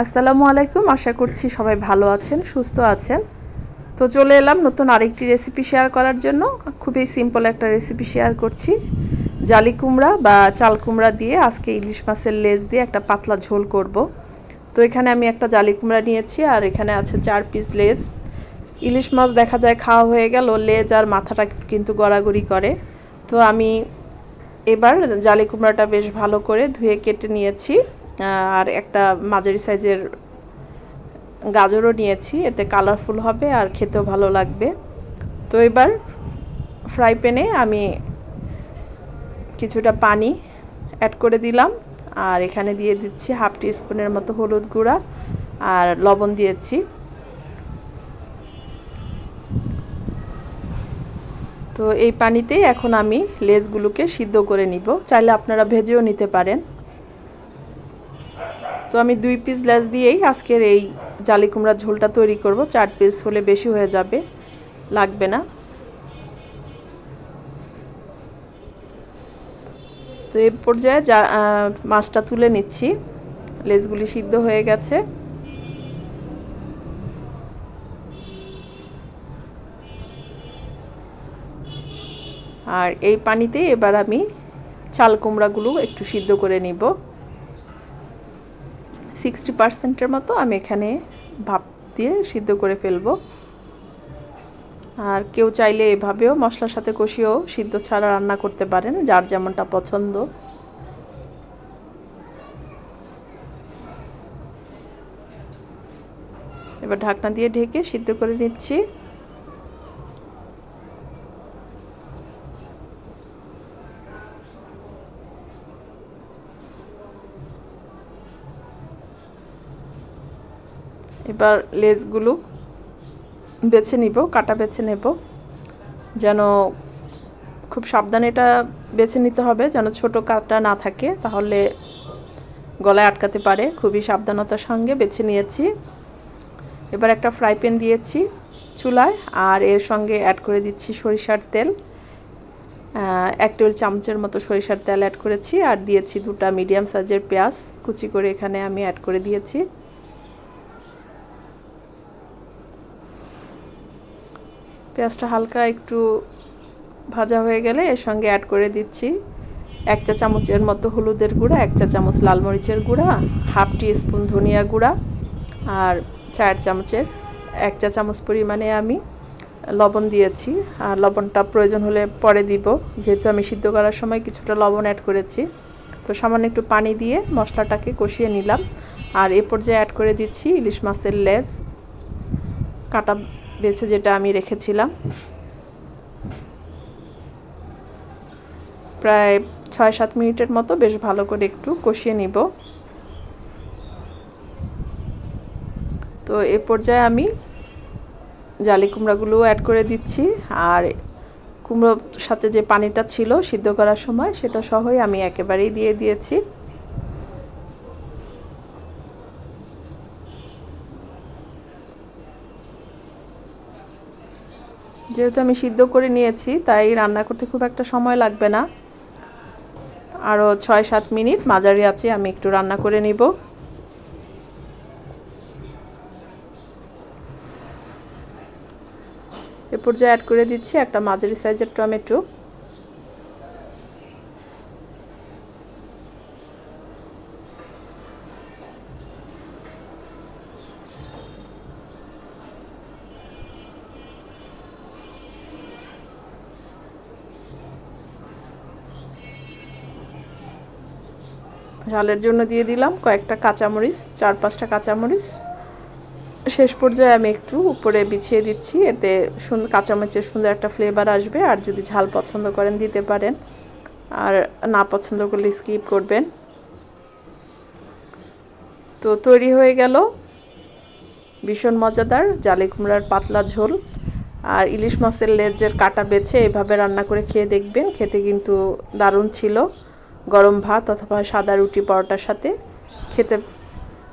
আসসালামু আলাইকুম, আশা করছি সবাই ভালো আছেন, সুস্থ আছেন। তো চলে এলাম নতুন আরেকটি রেসিপি শেয়ার করার জন্য। খুবই সিম্পল একটা রেসিপি শেয়ার করছি। জালি কুমড়া বা চাল কুমড়া দিয়ে আজকে ইলিশ মাছের লেজ দিয়ে একটা পাতলা ঝোল করব। তো এখানে আমি একটা জালি কুমড়া নিয়েছি আর এখানে আছে চার পিস লেজ। ইলিশ মাছ দেখা যায় খাওয়া হয়ে গেল, লেজ আর মাথাটা কিন্তু গড়াগড়ি করে। তো আমি এবার জালি কুমড়াটা বেশ ভালো করে ধুয়ে কেটে নিয়েছি। আর একটা মাঝারি সাইজের গাজরও নিয়েছি, এতে কালারফুল হবে আর খেতেও ভালো লাগবে। তো এবার ফ্রাই প্যানে আমি কিছুটা পানি অ্যাড করে দিলাম, আর এখানে দিয়ে দিচ্ছি হাফ টি স্পুনের মতো হলুদ গুঁড়া আর লবণ দিয়েছি। তো এই পানিতেই এখন আমি লেসগুলোকে সিদ্ধ করে নিব, চাইলে আপনারা ভেজেও নিতে পারেন। তো আমি দুই পিস লেস দিয়েই আজকের এই জালি কুমড়ার ঝোলটা তৈরি করব। চার পিস হলে বেশি হয়ে যাবে, লাগবে না। তো এই পর্যায়ে যা মাছটা তুলে নিচ্ছি। লেসগুলি সিদ্ধ হয়ে গেছে। আর এই পানিতে এবার আমি চাল কুমড়াগুলো একটু সিদ্ধ করে নিব। সিক্সটি পার্সেন্টের মতো আমি এখানে ভাপ দিয়ে সিদ্ধ করে ফেলব। আর কেউ চাইলে এভাবেও মশলার সাথে কষিয়েও সিদ্ধ ছাড়া রান্না করতে পারেন, যার যেমনটা পছন্দ। এবার ঢাকনা দিয়ে ঢেকে সিদ্ধ করে নিচ্ছি। এবার লেসগুলো বেছে নিব, কাটা বেছে নেব। যেন খুব সাবধানে এটা বেছে নিতে হবে, যেন ছোট কাটা না থাকে। তাহলে গলায় আটকাতে পারে। খুবই সাবধানতার সঙ্গে বেছে নিয়েছি। এবার একটা ফ্রাই প্যান দিয়েছি চুলায় আর এর সঙ্গে অ্যাড করে দিচ্ছি সরিষার তেল। এক টেবিল চামচের মতো সরিষার তেল অ্যাড করেছি আর দিয়েছি দুটা মিডিয়াম সাইজের পেঁয়াজ। কুচি করে এখানে আমি অ্যাড করে দিয়েছি। পেঁয়াজটা হালকা একটু ভাজা হয়ে গেলে এর সঙ্গে অ্যাড করে দিচ্ছি এক চা চামচের মতো হলুদের গুঁড়া, এক চা চামচ লাল মরিচের গুঁড়া হাফ টি স্পুন ধনিয়া গুঁড়া আর চার চামচের এক চা চামচ পরিমাণে আমি লবণ দিয়েছি। আর লবণটা প্রয়োজন হলে পরে দিব। যেহেতু আমি সিদ্ধ করার সময় কিছুটা লবণ অ্যাড করেছি, তো সামান্য একটু পানি দিয়ে মশলাটাকে কষিয়ে নিলাম। আর এ পর্যায়ে অ্যাড করে দিচ্ছি ইলিশ মাছের লেজ, কাটা বেছে যেটা আমি রেখেছিলাম। প্রায় ছয় সাত মিনিটের মতো বেশ ভালো করে একটু কষিয়ে নিব। তো এ পর্যায়ে আমি জালি কুমড়াগুলো অ্যাড করে দিচ্ছি। আর কুমড়োর সাথে যে পানিটা ছিল সিদ্ধ করার সময়, সেটা সহই আমি একেবারেই দিয়ে দিয়েছি। যেহেতু আমি সিদ্ধ করে নিয়েছি, তাই রান্না করতে খুব একটা সময় লাগবে না। আরও ছয় সাত মিনিট মাঝারি আছে, আমি একটু রান্না করে নিব। এ পর্যায়ে অ্যাড করে দিচ্ছি একটা মাঝারি সাইজের টমেটো। ঝালের জন্য দিয়ে দিলাম কয়েকটা কাঁচামরিচ, চার পাঁচটা কাঁচামরিচ। শেষ পর্যায়ে আমি একটু উপরে বিছিয়ে দিচ্ছি, এতে সুন্দর কাঁচামরিচের সুন্দর একটা ফ্লেভার আসবে। আর যদি ঝাল পছন্দ করেন, দিতে পারেন। আর না পছন্দ করলে স্কিপ করবেন। তো তৈরি হয়ে গেল। ভীষণ মজাদার, জালি কুমড়ার পাতলা ঝোল। আর ইলিশ মাছের লেজের কাটা বেছে এভাবে রান্না করে খেয়ে দেখবেন। খেতে কিন্তু দারুণ ছিল। গরম ভাত অথবা সাদা রুটি পরোটার সাথে খেতে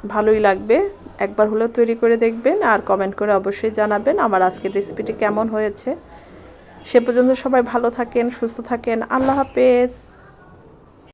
ভালোই লাগবে। একবার হলেও তৈরি করে দেখবেন আর কমেন্ট করে অবশ্যই জানাবেন আমার আজকের রেসিপিটি কেমন হয়েছে। সে পর্যন্ত সবাই ভালো থাকেন, সুস্থ থাকেন। আল্লাহ হাফেজ।